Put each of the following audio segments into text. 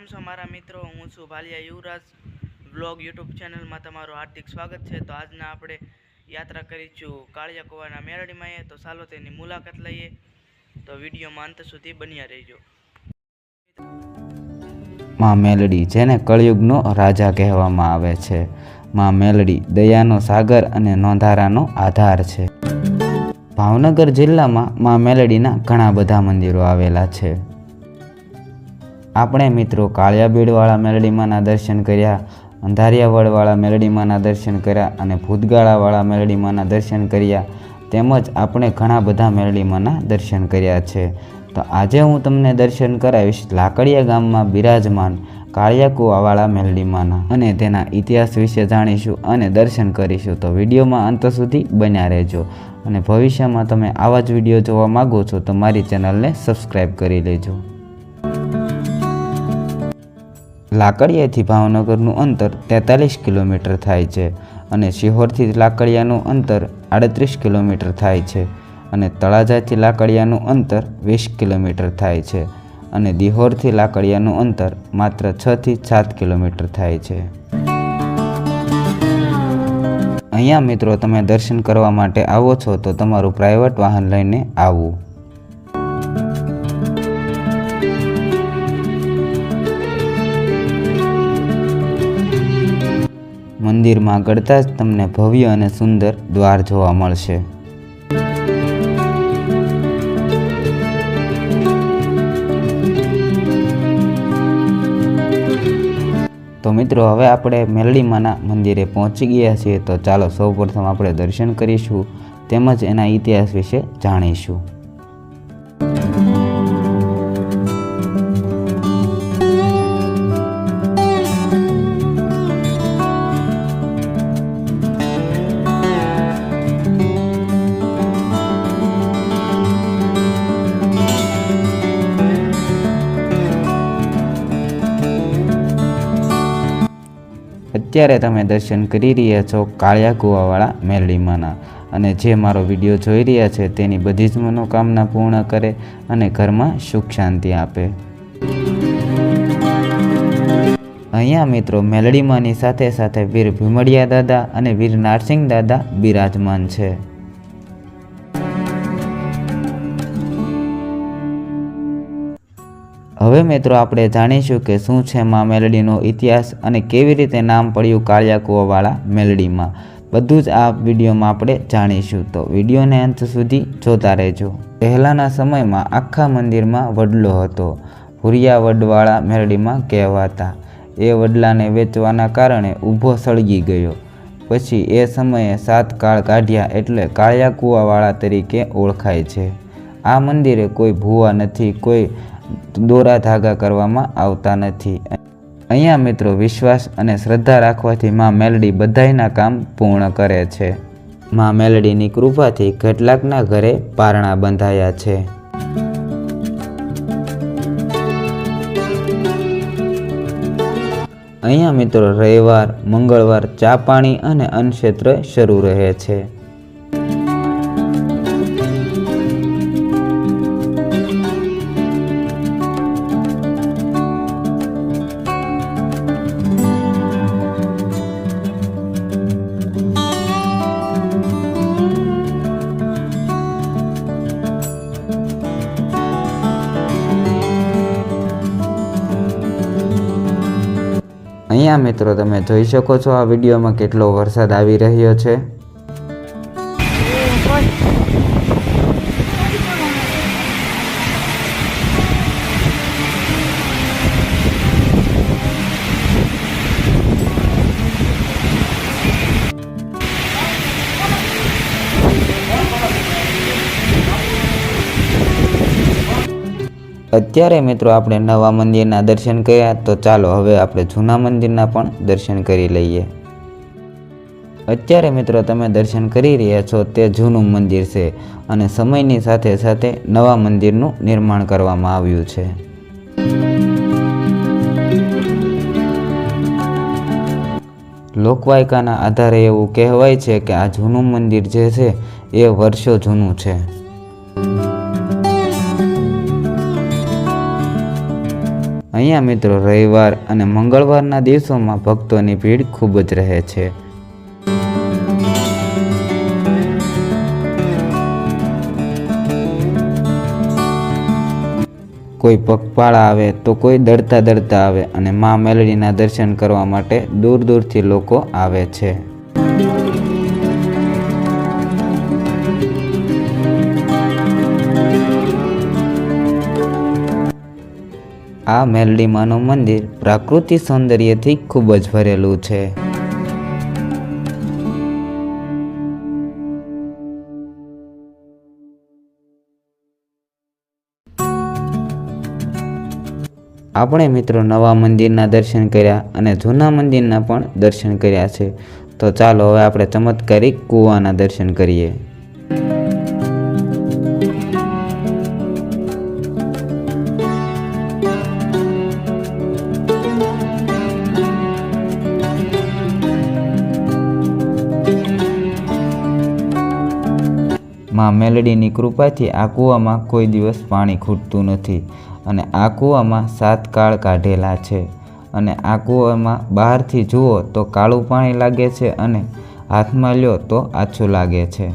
કેમ મારા મિત્રો, હું છું ભાલિયા યુવરાજ. બ્લોગ યુટ્યુબ ચેનલમાં તમારું હાર્દિક સ્વાગત છે. તો આજના આપણે યાત્રા કરીશું કાળિયા કુવાના મેરડીમાં તો ચાલો તેની મુલાકાત લઈએ. તો વિડીયોમાં અંત સુધી બન્યા રહેજો. માં મેલડી, જેને કળયુગનો રાજા કહેવામાં આવે છે. માં મેલડી, દયાનો સાગર અને નોંધારાનો આધાર છે. ભાવનગર જિલ્લામાં માં મેલડીના ઘણા બધા મંદિરો આવેલા છે. આપણે મિત્રો કાળિયાબીડવાળા મેલડીમાંના દર્શન કર્યા, અંધારિયાવળવાળા મેલડીમાંના દર્શન કર્યા અને ભૂતગાળાવાળા મેલડીમાંના દર્શન કર્યા, તેમજ આપણે ઘણા બધા મેલડીમાંના દર્શન કર્યા છે. તો આજે હું તમને દર્શન કરાવીશ લાકડિયા ગામમાં બિરાજમાન કાળિયા કુવાવાળા મેલડીમાના અને તેના ઇતિહાસ વિશે જાણીશું અને દર્શન કરીશું. તો વિડીયોમાં અંત સુધી બન્યા રહેજો અને ભવિષ્યમાં તમે આવા જ વીડિયો જોવા માગો છો તો મારી ચેનલને સબસ્ક્રાઈબ કરી લેજો. લાકડિયાથી ભાવનગરનું અંતર તેતાલીસ કિલોમીટર થાય છે અને શિહોરથી લાકડિયાનું અંતર આડત્રીસ કિલોમીટર થાય છે અને તળાજાથી લાકડિયાનું અંતર વીસ કિલોમીટર થાય છે અને દિહોરથી લાકડિયાનું અંતર માત્ર છથી સાત કિલોમીટર થાય છે. અહીંયા મિત્રો તમે દર્શન કરવા માટે આવો છો તો તમારું પ્રાઇવેટ વાહન લઈને આવવું મંદિરમાં ગળતા જ તમને ભવ્ય અને સુંદર દ્વાર જોવા મળશે. તો મિત્રો, હવે આપણે મેલડીમાના મંદિરે પહોંચી ગયા છીએ. તો ચાલો સૌપ્રથમ આપણે દર્શન કરીશું, તેમજ એના ઇતિહાસ વિશે જાણીશું. અત્યારે તમે દર્શન કરી રહ્યા છો કાળિયા કુવાવાળા મેલડીમાના અને જે મારો વીડિયો જોઈ રહ્યા છે તેની બધી જ મનોકામના પૂર્ણ કરે અને ઘરમાં સુખ શાંતિ આપે. અહીંયા મિત્રો મેલડીમાની સાથે સાથે વીર ભીમડિયા દાદા અને વીર નારસિંહ દાદા બિરાજમાન છે. હવે મિત્રો આપણે જાણીશું કે શું છે માં મેલડીનો ઇતિહાસ અને કેવી રીતે નામ પડ્યું કાળિયાકુવાવાળા મેલડીમાં. બધું જ આ વિડીયોમાં આપણે જાણીશું. તો વિડીયોને અંત સુધી જોતા રહેજો. પહેલાંના સમયમાં આખા મંદિરમાં વડલો હતો. ભૂરિયા વડવાળા મેલડીમાં કહેવાતા. એ વડલાને વેચવાના કારણે ઊભો સળગી ગયો. પછી એ સમયે સાત કાળ કાઢ્યા એટલે કાળિયા કુવાવાળા તરીકે ઓળખાય છે. આ મંદિરે કોઈ ભૂવા નથી, કોઈ દોરા ધાગા કરવામાં આવતા નથી. અહીંયા મિત્રો વિશ્વાસ અને શ્રદ્ધા રાખવાથી મા મેલડી બધાયના કામ પૂર્ણ કરે છે. મા મેલડીની કૃપાથી કેટલાકના ઘરે પારણા બંધાયા છે. અહીંયા મિત્રો રવિવાર, મંગળવાર, ચા પાણી અને અન્નક્ષેત્ર શરૂ રહે છે. અહીંયા મિત્રો તમે જોઈ શકો છો આ વિડીયોમાં કેટલો વરસાદ આવી રહ્યો છે. અત્યારે મિત્રો આપણે નવા મંદિરના દર્શન કર્યા, તો ચાલો હવે આપણે જૂના મંદિરના પણ દર્શન કરી લઈએ. અત્યારે મિત્રો તમે દર્શન કરી રહ્યા છો, તે જૂનું મંદિર છે અને સમયની સાથે સાથે નવા મંદિરનું નિર્માણ કરવામાં આવ્યું છે. લોકવાયકાના આધારે એવું કહેવાય છે કે આ જૂનું મંદિર જે છે, એ વર્ષો જૂનું છે. અહીંયા મિત્રો રવિવાર અને મંગળવારના દિવસોમાં ભક્તોની ભીડ ખૂબ જ રહે છે. કોઈ પગપાળા આવે તો કોઈ દડતા દડતા આવે અને મા મેલડીના દર્શન કરવા માટે દૂર દૂરથી લોકો આવે છે. આ મેલડીમાનું મંદિર પ્રાકૃતિક સૌંદર્યથી ખૂબ જ ભરેલું છે. આપણે મિત્રો નવા મંદિરના દર્શન કર્યા અને જૂના મંદિરના પણ દર્શન કર્યા છે. તો ચાલો હવે આપણે ચમત્કારિક કૂવાના દર્શન કરીએ. માં મેલડીની કૃપાથી આ કૂવામાં કોઈ દિવસ પાણી ખૂટતું નથી અને આ કૂવામાં સાત કાળ કાઢેલા છે. અને આ કૂવામાં બહારથી જુઓ તો કાળું પાણી લાગે છે અને હાથમાં લ્યો તો આછું લાગે છે.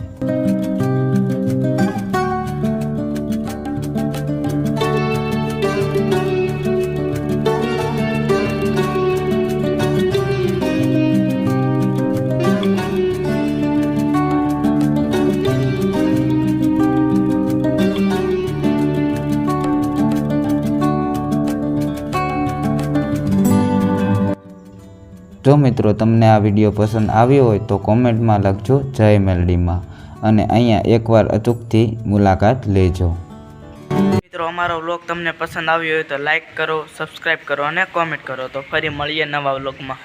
જો મિત્રો તમને આ વીડિયો પસંદ આવ્યો હોય તો કોમેન્ટમાં લખજો જય મેલડીમાં અને અહીંયા એકવાર અચૂકથી મુલાકાત લેજો. મિત્રો, અમારો વ્લોગ તમને પસંદ આવ્યો હોય તો લાઈક કરો, સબસ્ક્રાઈબ કરો અને કોમેન્ટ કરો. તો ફરી મળીએ નવા વ્લોગમાં.